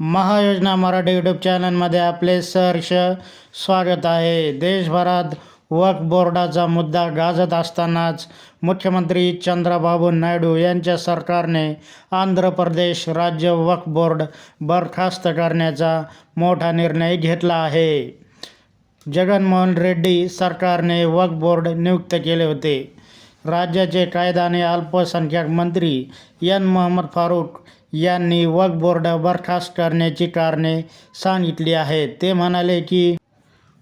महायोजना Marathi YouTube चॅनलमध्ये आपले सहर्ष स्वागत आहे. देशभरात वक्फ बोर्डाचा मुद्दा गाजत असतानाच मुख्यमंत्री चंद्रबाबू नायडू यांच्या सरकारने आंध्र प्रदेश राज्य वक्फ बोर्ड बरखास्त करण्याचा मोठा निर्णय घेतला आहे. जगनमोहन रेड्डी सरकारने वक्फ बोर्ड नियुक्त केले होते. राज्याचे कायदा आणि अल्पसंख्याक मंत्री एन. मोहम्मद फारूक यांनी वक्फ बोर्ड बरखास्त करण्याची कारणे सांगितली आहेत. ते म्हणाले की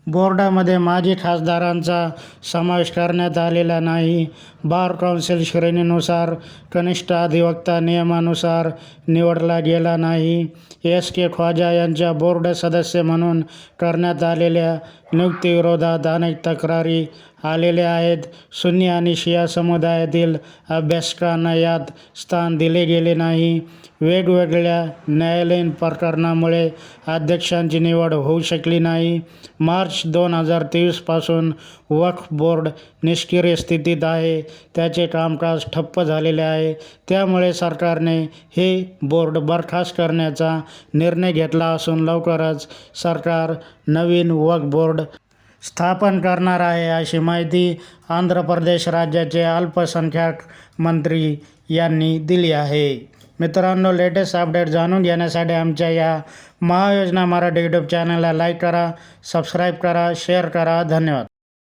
बोर्डामध्ये माजी खासदारांचा समावेश करण्यात आलेला नाही. बार काउन्सिल श्रेणीनुसार कनिष्ठ अधिवक्ता नियमानुसार निवडला गेला नाही. एस के ख्वाजा यांच्या बोर्ड सदस्य म्हणून करण्यात आलेल्या नियुक्तीविरोधात अनेक तक्रारी आलेल्या आहेत. सुन्नी आणि शिया समुदायातील अभ्यासकांना यात स्थान दिले गेले नाही. वेगवेगळ्या न्यायालयीन प्रकरणामुळे अध्यक्षांची निवड होऊ शकली नाही. मार्च मार्च दोन हजार तेवीसपासून वक्फ बोर्ड निष्क्रिय स्थितीत आहे. त्याचे कामकाज ठप्प झालेले आहे. त्यामुळे सरकारने हे बोर्ड बरखास्त करण्याचा निर्णय घेतला असून लवकरच सरकार नवीन वक्फ बोर्ड स्थापन करणार आहे अशी माहिती आंध्र प्रदेश राज्याचे अल्पसंख्याक मंत्री यांनी दिली आहे. मित्रांनो लेटेस्ट अपडेट जाणून घेण्यासाठी आमच्या या महायोजना मराठी यूट्यूब चॅनलला लाईक करा सबस्क्राईब करा शेअर करा. धन्यवाद.